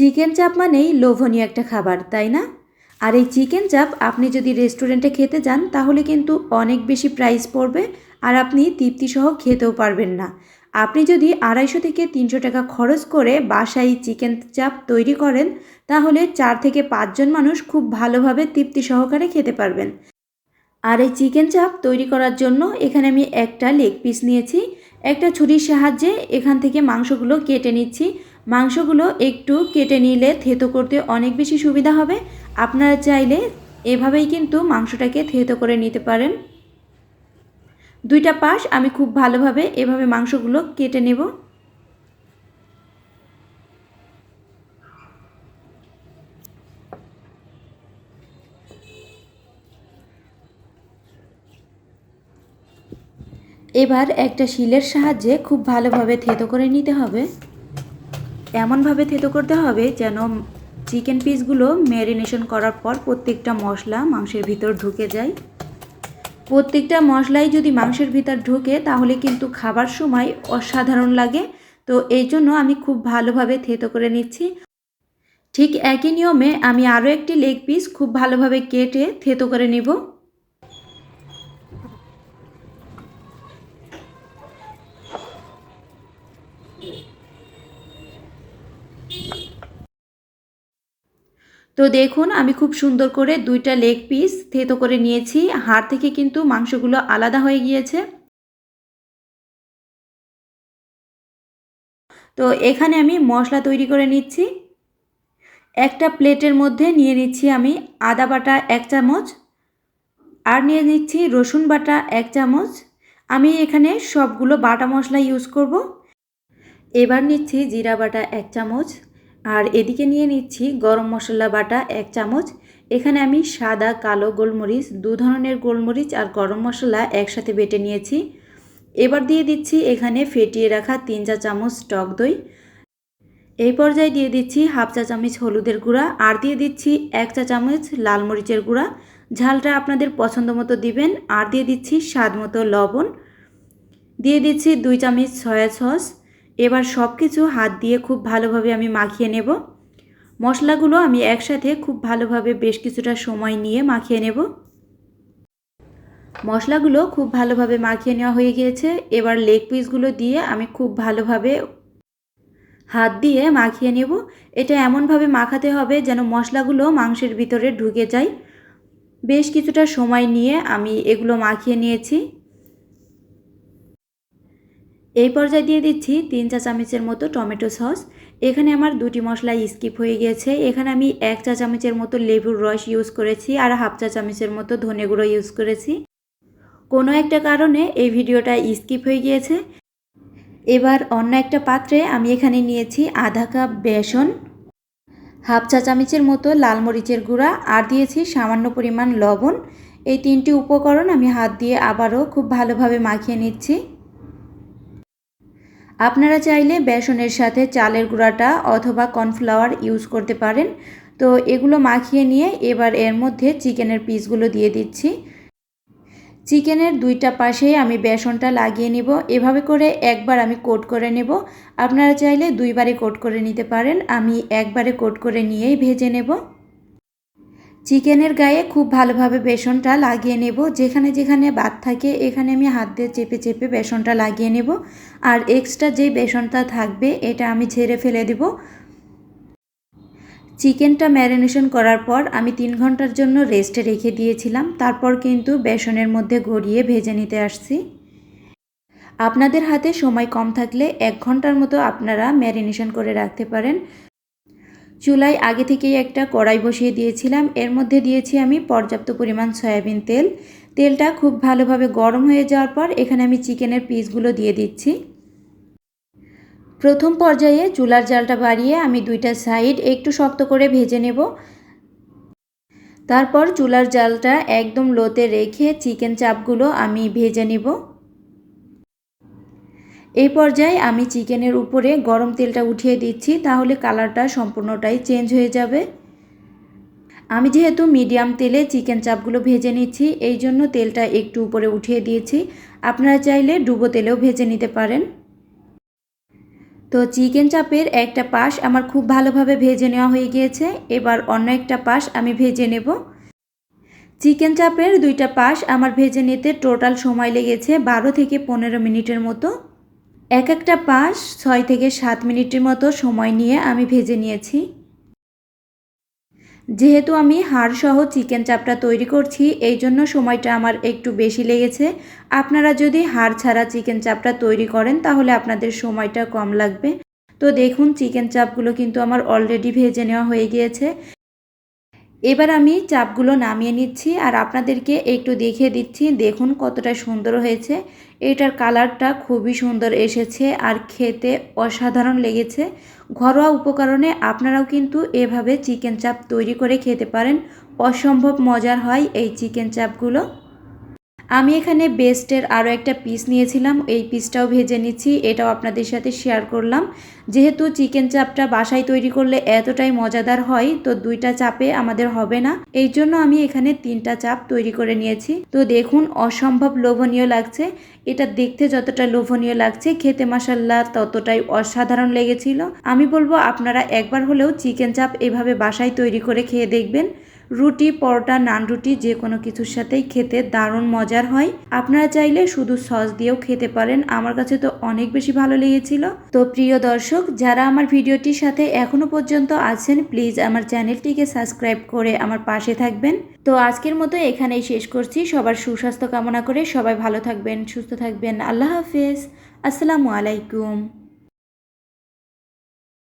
Chicken চাপ মানেই লোভনীয় একটা খাবার, তাই না? আর এই চিকেন চাপ আপনি যদি রেস্টুরেন্টে খেতে যান, তাহলে কিন্তু অনেক বেশি প্রাইস পড়বে আর আপনি তৃপ্তিসহ খেতেও পারবেন না। আপনি যদি আড়াইশো থেকে তিনশো টাকা খরচ করে বাসায় চিকেন চাপ তৈরি করেন, তাহলে চার থেকে পাঁচজন মানুষ খুব ভালোভাবে তৃপ্তি সহকারে খেতে পারবেন। আর এই চিকেন চাপ তৈরি করার জন্য এখানে আমি একটা লেগ পিস নিয়েছি, একটা ছুরির সাহায্যে এখান থেকে মাংসগুলো কেটে নিচ্ছি। মাংসগুলো একটু কেটে নিলে থেতো করতে অনেক বেশি সুবিধা হবে। আপনারা চাইলে এভাবেই কিন্তু মাংসটাকে থেতো করে নিতে পারেন। দুইটা পাশ আমি খুব ভালোভাবে এভাবে মাংসগুলো কেটে নেব। এবার একটা শিলের সাহায্যে খুব ভালোভাবে থেতো করে নিতে হবে। এমনভাবে থেতো করতে হবে যেন চিকেন পিসগুলো ম্যারিনেশন করার পর প্রত্যেকটা মশলা মাংসের ভিতর ঢুকে যায়। প্রত্যেকটা মশলাই যদি মাংসের ভিতর ঢুকে, তাহলে কিন্তু খাবার সময় অসাধারণ লাগে। তো এই জন্য আমি খুব ভালোভাবে থেতো করে নিচ্ছি। ঠিক একই নিয়মে আমি আরও একটি লেগ পিস খুব ভালোভাবে কেটে থেতো করে নিব। তো দেখুন, আমি খুব সুন্দর করে দুইটা লেগ পিস থেতো করে নিয়েছি। হাড় থেকে কিন্তু মাংসগুলো আলাদা হয়ে গিয়েছে। তো এখানে আমি মশলা তৈরি করে নিচ্ছি। একটা প্লেটের মধ্যে নিয়ে নিচ্ছি আমি আদা বাটা এক চামচ আর নিয়ে নিচ্ছি রসুন বাটা এক চামচ। আমি এখানে সবগুলো বাটা মশলা ইউজ করব। এবার নিচ্ছি জিরা বাটা এক চামচ। আর এদিকে নিয়ে নিচ্ছি গরম মশলা বাটা এক চামচ। এখানে আমি সাদা, কালো গোলমরিচ, দু ধরনের গোলমরিচ আর গরম মশলা একসাথে বেটে নিয়েছি। এবার দিয়ে দিচ্ছি এখানে ফেটিয়ে রাখা তিন চা চামচ টক দই। এই পর্যায়ে দিয়ে দিচ্ছি হাফ চা চামচ হলুদের গুঁড়া আর দিয়ে দিচ্ছি এক চা চামচ লাল মরিচের গুঁড়া। ঝালটা আপনাদের পছন্দ মতো দিবেন আর দিয়ে দিচ্ছি স্বাদ মতো লবণ। দিয়ে দিচ্ছি দুই চামচ সয়া সস। এবার সব কিছু হাত দিয়ে খুব ভালোভাবে আমি মাখিয়ে নেব। মশলাগুলো আমি একসাথে খুব ভালোভাবে বেশ কিছুটা সময় নিয়ে মাখিয়ে নেব। মশলাগুলো খুব ভালোভাবে মাখিয়ে নেওয়া হয়ে গিয়েছে। এবার লেগ পিসগুলো দিয়ে আমি খুব ভালোভাবে হাত দিয়ে মাখিয়ে নেব। এটা এমনভাবে মাখাতে হবে যেন মশলাগুলো মাংসের ভিতরে ঢুকে যায়। বেশ কিছুটা সময় নিয়ে আমি এগুলো মাখিয়ে নিয়েছি। এই পর্যায়ে দিয়ে দিচ্ছি তিন চা চামচের মতো টমেটো সস। এখানে আমার দুটি মশলা স্কিপ হয়ে গিয়েছে। এখানে আমি এক চা চামচের মতো লেবুর রস ইউজ করেছি আর হাফ চা চামচের মতো ধনে গুঁড়ো ইউজ করেছি। কোনো একটা কারণে এই ভিডিওটা স্কিপ হয়ে গিয়েছে। এবার অন্য একটা পাত্রে আমি এখানে নিয়েছি আধা কাপ বেসন, হাফ চা চামচের মতো লাল মরিচের গুঁড়া আর দিয়েছি সামান্য পরিমাণ লবণ। এই তিনটি উপকরণ আমি হাত দিয়ে আবারও খুব ভালোভাবে মাখিয়ে নিচ্ছি। আপনারা চাইলে বেসনের সাথে চালের গুঁড়াটা অথবা কর্নফ্লাওয়ার ইউজ করতে পারেন। তো এগুলো মাখিয়ে নিয়ে এবার এর মধ্যে চিকেনের পিসগুলো দিয়ে দিচ্ছি। চিকেনের দুইটা পাশেই আমি বেসনটা লাগিয়ে নিব। এভাবে করে একবার আমি কোট করে নেব। আপনারা চাইলে দুইবারে কোট করে নিতে পারেন। আমি একবারে কোট করে নিয়েই ভেজে নেব। চিকেনের গায়ে খুব ভালোভাবে বেসনটা লাগিয়ে নেব। যেখানে যেখানে বাদ থাকে, এখানে আমি হাত দিয়ে চেপে চেপে বেসনটা লাগিয়ে নেব। আর এক্সট্রা যে বেসনটা থাকবে, এটা আমি ছেড়ে ফেলে দেব। চিকেনটা ম্যারিনেশন করার পর আমি তিন ঘণ্টার জন্য রেস্টে রেখে দিয়েছিলাম। তারপর কিন্তু বেসনের মধ্যে গড়িয়ে ভেজে নিতে আসছি। আপনাদের হাতে সময় কম থাকলে এক ঘণ্টার মতো আপনারা ম্যারিনেশন করে রাখতে পারেন। চুলায় আগে থেকেই একটা কড়াই বসিয়ে দিয়েছিলাম। এর মধ্যে দিয়েছি আমি পর্যাপ্ত পরিমাণ সয়াবিন তেল। তেলটা খুব ভালোভাবে গরম হয়ে যাওয়ার পর এখানে আমি চিকেনের পিসগুলো দিয়ে দিচ্ছি। প্রথম পর্যায়ে চুলার জালটা বাড়িয়ে আমি দুইটা সাইড একটু শক্ত করে ভেজে নেব। তারপর চুলার জালটা একদম লোতে রেখে চিকেন চাপগুলো আমি ভেজে নেব। এই পর্যায়ে আমি চিকেনের উপরে গরম তেলটা উঠিয়ে দিচ্ছি, তাহলে কালারটা সম্পূর্ণটাই চেঞ্জ হয়ে যাবে। আমি যেহেতু মিডিয়াম তেলে চিকেন চাপগুলো ভেজে নিচ্ছি, এই জন্য তেলটা একটু উপরে উঠিয়ে দিয়েছি। আপনারা চাইলে ডুবো তেলেও ভেজে নিতে পারেন। তো চিকেন চাপের একটা পাশ আমার খুব ভালোভাবে ভেজে নেওয়া হয়ে গিয়েছে, এবার অন্য একটা পাশ আমি ভেজে নেব। চিকেন চাপের দুইটা পাশ আমার ভেজে নিতে টোটাল সময় লেগেছে বারো থেকে পনেরো মিনিটের মতো। এক একটা পাশ ছয় থেকে সাত মিনিটের মতো সময় নিয়ে আমি ভেজে নিয়েছি। যেহেতু আমি হাড়সহ চিকেন চাপটা তৈরি করছি, এই জন্য সময়টা আমার একটু বেশি লেগেছে। আপনারা যদি হাড় ছাড়া চিকেন চাপটা তৈরি করেন, তাহলে আপনাদের সময়টা কম লাগবে। তো দেখুন, চিকেন চাপগুলো কিন্তু আমার অলরেডি ভেজে নেওয়া হয়ে গিয়েছে। এবার আমি চাপগুলো নামিয়ে নিচ্ছি আর আপনাদেরকে একটু দেখিয়ে দিচ্ছি। দেখুন কতটা সুন্দর হয়েছে। এটার কালারটা খুবই সুন্দর এসেছে আর খেতে অসাধারণ লেগেছে। ঘরোয়া উপকরণে আপনারাও কিন্তু এভাবে চিকেন চাপ তৈরি করে খেতে পারেন। অসম্ভব মজার হয় এই চিকেন চাপগুলো। আমি এখানে বেস্টের আরও একটা পিস নিয়েছিলাম। এই পিসটাও ভেজে নিচ্ছি, এটাও আপনাদের সাথে শেয়ার করলাম। যেহেতু চিকেন চাপটা বাসায় তৈরি করলে এতটাই মজাদার হয়, তো দুইটা চাপে আমাদের হবে না। এই জন্য আমি এখানে তিনটা চাপ তৈরি করে নিয়েছি। তো দেখুন, অসম্ভব লোভনীয় লাগছে। এটা দেখতে যতটা লোভনীয় লাগছে, খেতে মাসাল্লা ততটাই অসাধারণ লেগেছিল। আমি বলব, আপনারা একবার হলেও চিকেন চাপ এভাবে বাসায় তৈরি করে খেয়ে দেখবেন। রুটি, পরোটা, নান রুটি যে কোনো কিছুর সাথেই খেতে দারুণ মজার হয়। আপনারা চাইলে শুধু সস দিয়েও খেতে পারেন। আমার কাছে তো অনেক বেশি ভালো লেগেছিল। তো প্রিয় দর্শক, যারা আমার ভিডিওটির সাথে এখনও পর্যন্ত আছেন, প্লিজ আমার চ্যানেলটিকে সাবস্ক্রাইব করে আমার পাশে থাকবেন। তো আজকের মতো এখানেই শেষ করছি। সবার সুস্বাস্থ্য কামনা করে সবাই ভালো থাকবেন, সুস্থ থাকবেন। আল্লাহ হাফেজ। আসসালামু আলাইকুম।